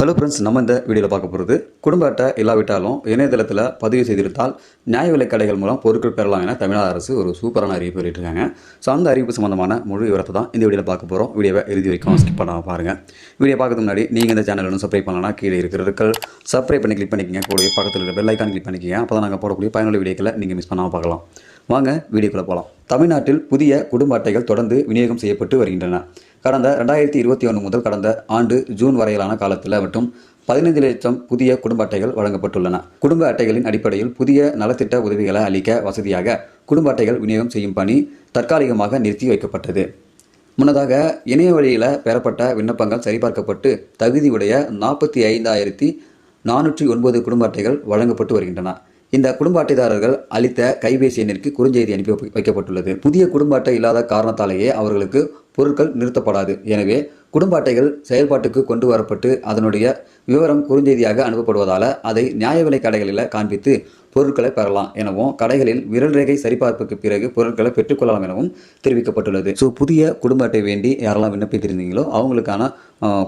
Hello friends நம்ம இந்த வீடியோவில் பார்க்க போகிறது குடும்ப அட்டை இல்லாவிட்டாலும் இணையதளத்தில் பதிவு செய்திருந்தால் நியாய விலைக் கடைகள் மூலம் பொருட்கள் பெறலாம் என தமிழக அரசு ஒரு சூப்பரான அறிவிப்பு வெளியிட்டிருக்காங்க. ஸோ அந்த அறிவிப்பு சம்மந்தமான முழு விவரத்தை தான் இந்த வீடியோவில் பார்க்க போகிறோம் வீடியோவை இறுதி வரைக்கும் ஸ்கிப் பண்ணாமல் பாருங்கள் வீடியோ பார்க்கறதுக்கு முன்னாடி நீங்கள் இந்த சேனல் ஒன்று சப்ஸ்கிரைப் பண்ணலாம் கீழே இருக்கிற சப்ஸ்கிரைப் பண்ணி கிளிக் பண்ணிக்கங்க. கூட பக்கத்தில் இருக்கிற பெல் ஐக்கான் கிளிக் பண்ணிக்கங்க. அப்போ தான் நாங்கள் போடக்கூடிய பயனுள்ள வீடியோக்களை நீங்கள் மிஸ் பண்ணாமல் பார்க்கலாம். வாங்க வீடியோக்குள்ளே போகலாம் தமிழ்நாட்டில் புதிய குடும்ப அட்டைகள் தொடர்ந்து விநியோகம் செய்யப்பட்டு வருகின்றன. கடந்த ரெண்டாயிரத்தி இருபத்தி ஒன்று முதல் கடந்த ஆண்டு ஜூன் வரையிலான காலத்தில் மட்டும் பதினைந்து லட்சம் புதிய குடும்ப அட்டைகள் வழங்கப்பட்டுள்ளன. குடும்ப அட்டைகளின் அடிப்படையில் புதிய நலத்திட்ட உதவிகளை அளிக்க வசதியாக குடும்ப அட்டைகள் விநியோகம் செய்யும் பணி தற்காலிகமாக நிறுத்தி வைக்கப்பட்டது. முன்னதாக இணைய வழியில் பெறப்பட்ட விண்ணப்பங்கள் சரிபார்க்கப்பட்டு தகுதியுடைய நாற்பத்தி ஐந்தாயிரத்தி நானூற்றி ஒன்பது குடும்ப அட்டைகள் வழங்கப்பட்டு வருகின்றன. இந்த குடும்ப அட்டைதாரர்கள் அளித்த கைபேசி எண்ணிற்கு குறுஞ்செய்தி அனுப்பி வைக்கப்பட்டுள்ளது. புதிய குடும்ப அட்டை இல்லாத காரணத்தாலேயே அவர்களுக்கு பொருட்கள் நிறுத்தப்படாது. எனவே குடும்ப அட்டைகள் செயல்பாட்டுக்கு கொண்டு வரப்பட்டு அதனுடைய விவரம் குறுஞ்செய்தியாக அனுப்பப்படுவதால் அதை நியாய விலை கடைகளில் காண்பித்து பொருட்களை பெறலாம் எனவும் கடைகளில் விரல் ரேகை சரிபார்ப்புக்கு பிறகு பொருட்களை பெற்றுக்கொள்ளலாம் எனவும் தெரிவிக்கப்பட்டுள்ளது. ஸோ புதிய குடும்ப அட்டை வேண்டி யாரெல்லாம் விண்ணப்பித்திருந்தீங்களோ அவங்களுக்கான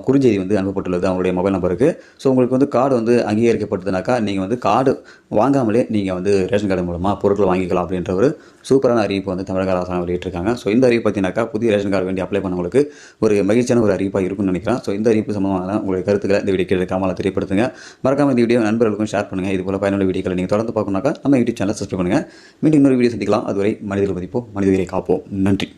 குறுஞ்செய்தி வந்து அனுப்பப்பட்டுள்ளது அவங்களுடைய மொபைல் நம்பருக்கு. ஸோ உங்களுக்கு வந்து கார்டு வந்து அங்கீகரிக்கப்பட்டதுனாக்கா நீங்கள் வந்து கார்டு வாங்காமலே நீங்கள் வந்து ரேஷன் கார்டு மூலமாக பொருட்களை வாங்கிக்கலாம் அப்படின்ற ஒரு சூப்பரான அறிவிப்பு வந்து தமிழக அரசாங்கம் வெளியிட்டிருக்காங்க. ஸோ இந்த அறிவிப்பு பார்த்தீங்கன்னாக்கா புதிய ரேஷன் கார்டு வேண்டி அப்ளை பண்ணவங்களுக்கு ஒரு மகிழ்ச்சியான ஒரு அறிவிப்பாக இருக்கும்னு நினைக்கிறேன். ஸோ இந்த அறிவிப்பு சம்பந்தமான உங்களுடைய கருத்துக்களை இந்த வீடியோ கீழே காமலை தெரியப்படுத்துங்க. மறக்காம இந்த வீடியோ நண்பர்களுக்கும் ஷேர் பண்ணுங்கள் இது போல பயனுள்ள வீடியோக்களை நீங்கள் தொடர்ந்து பார்க்கணும்னாக்கா நம்ம யூடியூப் சேனல் சப்ஸ்கிரைப் பண்ணுங்கள் மீண்டும் இன்னொரு வீடியோ சந்திக்கலாம். அதுவரை மனிதர்கள் மதிப்போம் மனிதர்களை காப்போம். நன்றி.